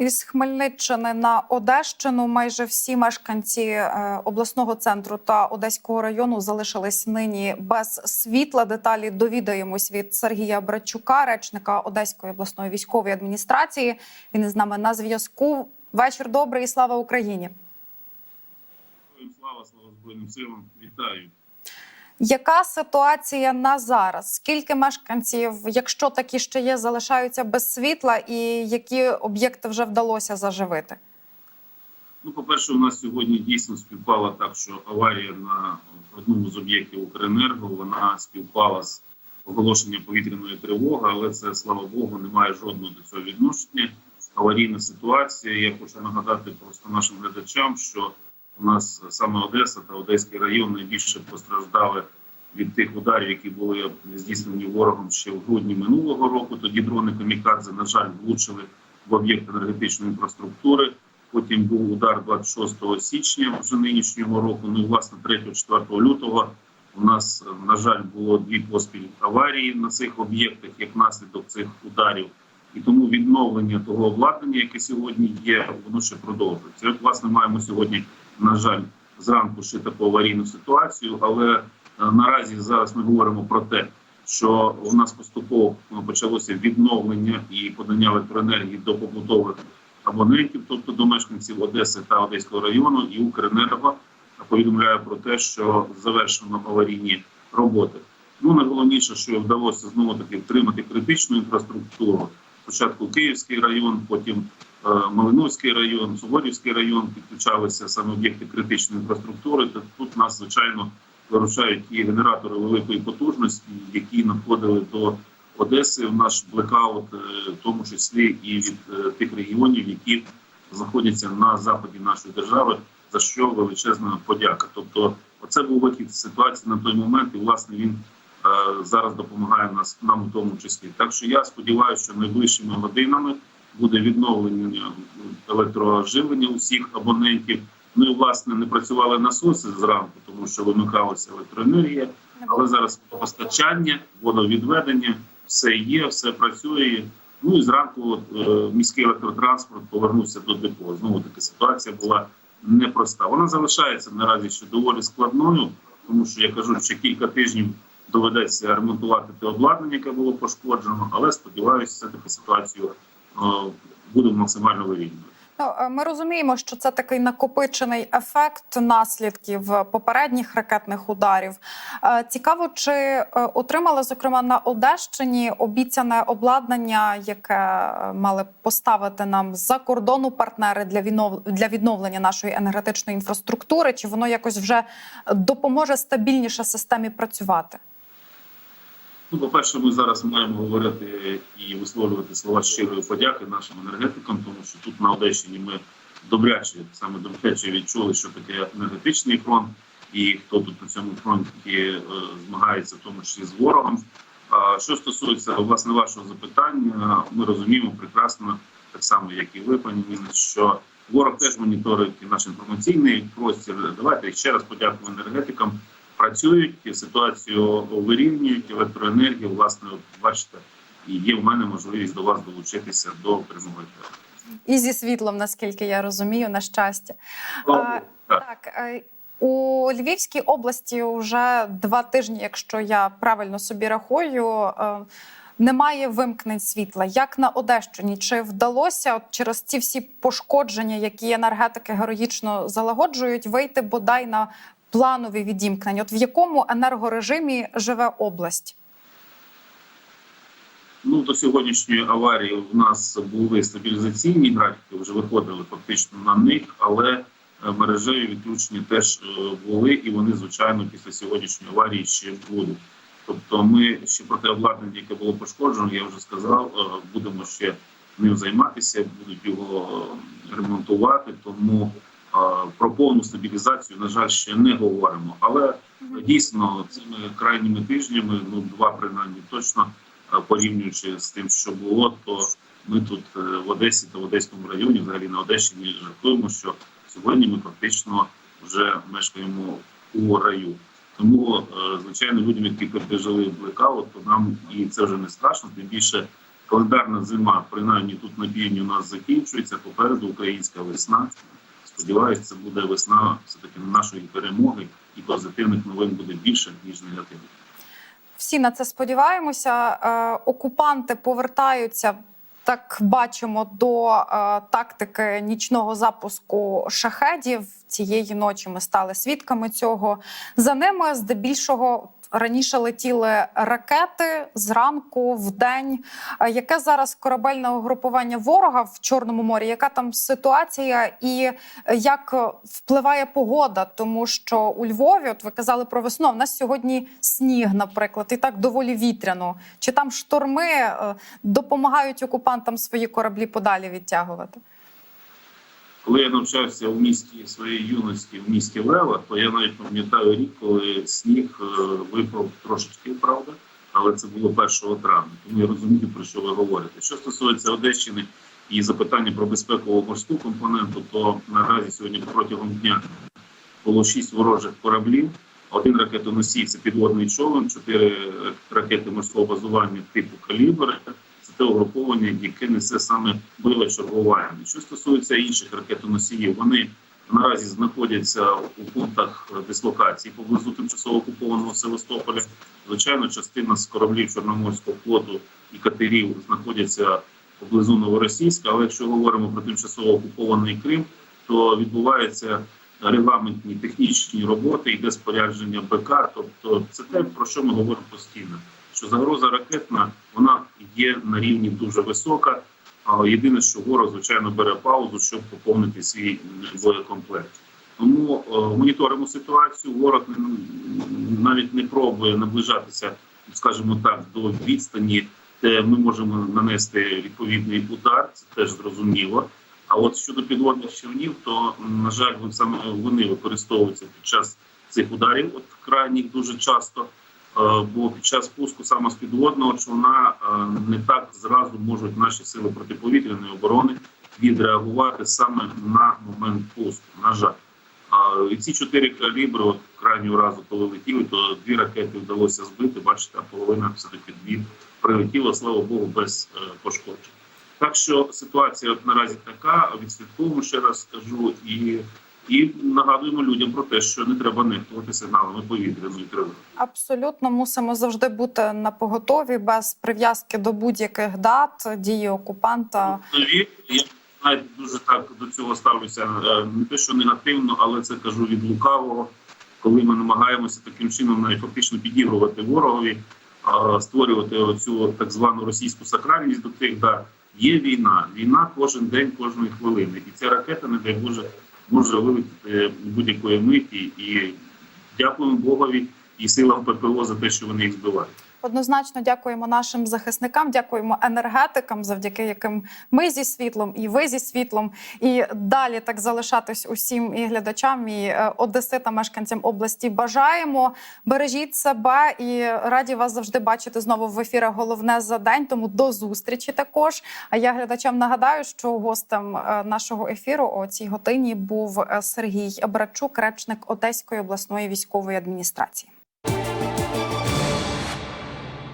Із Хмельниччини на Одещину майже всі мешканці е, обласного центру та Одеського району залишились нині без світла. Деталі довідаємось від Сергія Братчука, речника Одеської обласної військової адміністрації. Він із нами на зв'язку. Вечір добрий і слава Україні. Слава, слава Збройним силам, вітаю. Яка ситуація на зараз? Скільки мешканців, якщо такі ще є, залишаються без світла, і які об'єкти вже вдалося заживити? Ну, по-перше, у нас сьогодні дійсно співпало так, що аварія на одному з об'єктів Укренерго вона співпала з оголошенням повітряної тривоги, але це слава Богу, не має жодного до цього відношення. Аварійна ситуація. Я хочу нагадати просто нашим глядачам, що у нас саме Одеса та Одеський район найбільше постраждали від тих ударів, які були здійснені ворогом ще в грудні минулого року. Тоді дрони Камікадзе, на жаль, влучили в об'єкт енергетичної інфраструктури. Потім був удар 26 січня вже нинішнього року. Ну і власне 3-4 лютого у нас на жаль було дві поспіль аварії на цих об'єктах як наслідок цих ударів. І тому відновлення того обладнання, яке сьогодні є, воно ще продовжується. От, власне, маємо сьогодні, на жаль, зранку ще таку аварійну ситуацію, але е, наразі зараз ми говоримо про те, що у нас поступово почалося відновлення і подання електроенергії до побутових абонентів, тобто до мешканців Одеси та Одеського району, і Укренерго повідомляє про те, що завершено аварійні роботи. Ну найголовніше, що вдалося знову таки втримати критичну інфраструктуру. Спочатку Київський район, потім е, Малиновський район, Суворівський район підключалися саме об'єкти критичної інфраструктури. Та тут нас звичайно вирушають і генератори великої потужності, які надходили до Одеси в наш блекаут, е, в тому числі і від е, тих регіонів, які знаходяться на заході нашої держави, за що величезна подяка. Тобто, оце був вихід ситуації на той момент, і власне він е, зараз допомагає нас нам у тому числі. Так що я сподіваюся, що найближчими годинами буде відновлення електроживлення усіх абонентів. Ну і власне не працювали насоси зранку, тому що вимикалася електроенергія. Але зараз постачання, водовідведення, все є, все працює. Ну і зранку от, е, міський електротранспорт повернувся до депо. Знову таки ситуація була непроста. Вона залишається наразі ще доволі складною, тому що я кажу, що кілька тижнів доведеться ремонтувати те обладнання, яке було пошкоджено. Але сподіваюся, все таки ситуацію е, буде максимально вирівнювати. Ну, е, ми розуміємо, що це такий накопичений ефект наслідків попередніх ракетних ударів. Е, Цікаво, чи отримали зокрема на Одещині обіцяне обладнання, яке мали поставити нам з-за кордону партнери для для відновлення нашої енергетичної інфраструктури? Чи воно якось вже допоможе стабільніше системі працювати? Ну, по-перше, ми зараз маємо говорити і висловлювати слова щирої подяки нашим енергетикам, тому що тут на Одещині ми добряче, саме добряче відчули, що таке енергетичний фронт, і хто тут на цьому фронті е, змагається, в тому числі з ворогом. А що стосується власне вашого запитання, ми розуміємо прекрасно, так само як і ви, пані Ніна, що ворог теж моніторить і наш інформаційний простір. Давайте ще раз подякуємо енергетикам працюють, ситуацію вирівнюють електроенергію. Власне, от бачите, і є в мене можливість до вас долучитися до прямого етеру. І зі світлом, наскільки я розумію, на щастя. Слава А, так. Так, е, у Львівській області вже два тижні, якщо я правильно собі рахую, е, немає вимкнень світла. Як на Одещині? Чи вдалося от через ці всі пошкодження, які енергетики героїчно залагоджують, вийти бодай на планові відімкнення? От в якому енергорежимі живе область? Ну до сьогоднішньої аварії у нас були стабілізаційні графіки, вже виходили фактично на них, але е, мережеві відключення теж е, були, і вони звичайно після сьогоднішньої аварії ще будуть. Тобто, ми ще про те обладнання, яке було пошкоджено, я вже сказав, е, будемо ще ним займатися, будуть його ремонтувати. Тому про повну стабілізацію, на жаль, ще не говоримо. Але дійсно цими крайніми тижнями, ну два принаймні точно е, порівнюючи з тим, що було, то ми тут е, в Одесі та в Одеському районі, взагалі на Одещині, жартуємо, що сьогодні ми фактично вже мешкаємо у раю. Тому, е, звичайно, людям, які пережили блекаут, то нам і це вже не страшно. Тим більше Календарна зима, принаймні тут на півдні, у нас закінчується. Попереду українська весна. Сподіваюся, це буде весна все таки нашої перемоги, і позитивних новин буде більше ніж негативних. Всі на це сподіваємося. Е, окупанти повертаються. Так бачимо до е, тактики нічного запуску шахедів. Цієї ночі ми стали свідками цього. За ними здебільшого раніше летіли ракети зранку в день. Яке зараз корабельне угрупування ворога в Чорному морі? Яка там ситуація, і як впливає погода? Тому що у Львові, от ви казали про весну. а В нас сьогодні сніг, наприклад, і так доволі вітряно. Чи там шторми е, допомагають окупантам свої кораблі подалі відтягувати? Коли я навчався в місті своєї юності в місті Лева, то я навіть пам'ятаю рік, коли сніг е, випав трошечки, правда, але це було 1 травня. Тому я розумію, про що ви говорите. Що стосується Одещини і запитання про безпекову морську компоненту, то наразі сьогодні протягом дня було шість ворожих кораблів. Один ракетоносій це підводний човен, чотири ракети морського базування типу калібр. Те угруповання, яке несе саме бойове чергування. Що стосується інших ракетоносіїв, вони наразі знаходяться у пунктах дислокації поблизу тимчасово окупованого Севастополя. Звичайно, частина з кораблів Чорноморського флоту і катерів знаходяться поблизу Новоросійська. Але якщо говоримо про тимчасово окупований Крим, то відбуваються регламентні технічні роботи, йде спорядження БК. Тобто, це те, про що ми говоримо постійно. Що загроза ракетна вона є на рівні дуже висока. Єдине, що ворог звичайно бере паузу, щоб поповнити свій боєкомплект. Тому е, моніторимо ситуацію. Ворог навіть не пробує наближатися, скажімо так, до відстані, де ми можемо нанести відповідний удар. Це теж зрозуміло. А от щодо підводних човнів, то на жаль, саме вони використовуються під час цих ударів, от крайніх дуже часто. Е, Бо під час пуску саме з підводного човна е, не так зразу можуть наші сили протиповітряної оборони відреагувати саме на момент пуску. На жаль, і ці чотири калібри, от крайнього разу, коли летіли, то дві ракети вдалося збити. Бачите, а половина все таки дві прилетіла, слава Богу, без е, пошкоджень. Так що ситуація наразі така. Відслідковуємо ще раз скажу і. І нагадуємо людям про те, що не треба нехтувати сигналами повітряної тривоги. Абсолютно мусимо завжди бути на поготові без прив'язки до будь-яких дат дії окупанта. Нові я знаєте, дуже так до цього ставлюся е, не те, що негативно, але це кажу від лукавого, коли ми намагаємося таким чином навіть фактично підігрувати ворогові, створювати оцю так звану російську сакральність до тих, да є війна, війна кожен день, кожної хвилини, і ця ракета, не дай Боже, може вилетіти будь-якої миті. І дякуємо Богові і силам ППО за те, що вони їх збивають. Однозначно дякуємо нашим захисникам, дякуємо енергетикам, завдяки яким ми зі світлом і ви зі світлом, і далі так залишатись усім і глядачам, і е, одеситам, мешканцям області. Бажаємо бережіть себе і раді вас завжди бачити знову в ефірах. Головне за день. Тому до зустрічі також. А я глядачам нагадаю, що гостем е, нашого ефіру о цій годині був е, Сергій Братчук, речник Одеської обласної військової адміністрації.